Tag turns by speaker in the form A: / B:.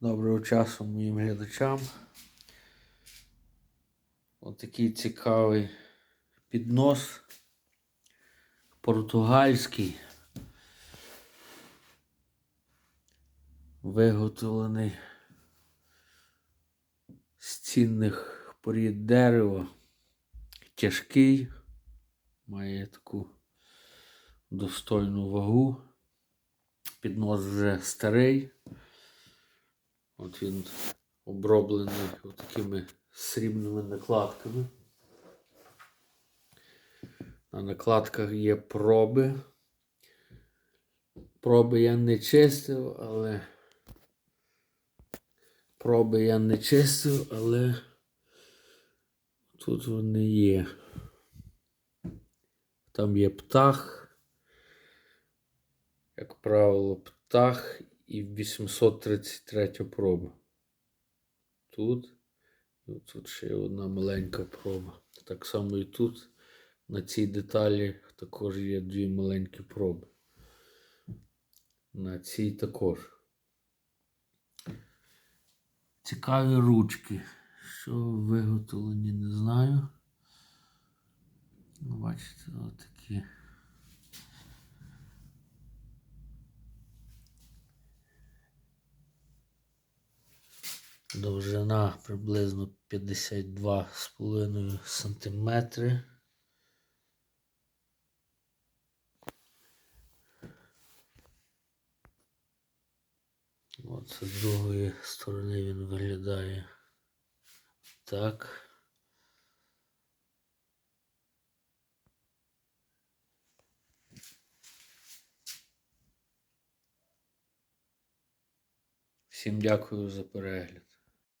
A: Доброго часу моїм глядачам. Отакий цікавий піднос. Португальський. Виготовлений з цінних порід дерева. Тяжкий, має таку достойну вагу. Піднос вже старий. От він оброблений такими срібними накладками. На накладках є проби. Проби я не чистив, але проби я не чистив, але тут вони є. Там є птах. Як правило, птах і 833 проба. Тут. І тут ще одна маленька проба. Так само і тут. На цій деталі також є дві маленькі проби. На цій також. Цікаві ручки. Що виготовлені, не знаю. Ну, Бачите, отакі. Довжина приблизно 52,5 сантиметри. От з другої сторони він виглядає так. Всім дякую за перегляд.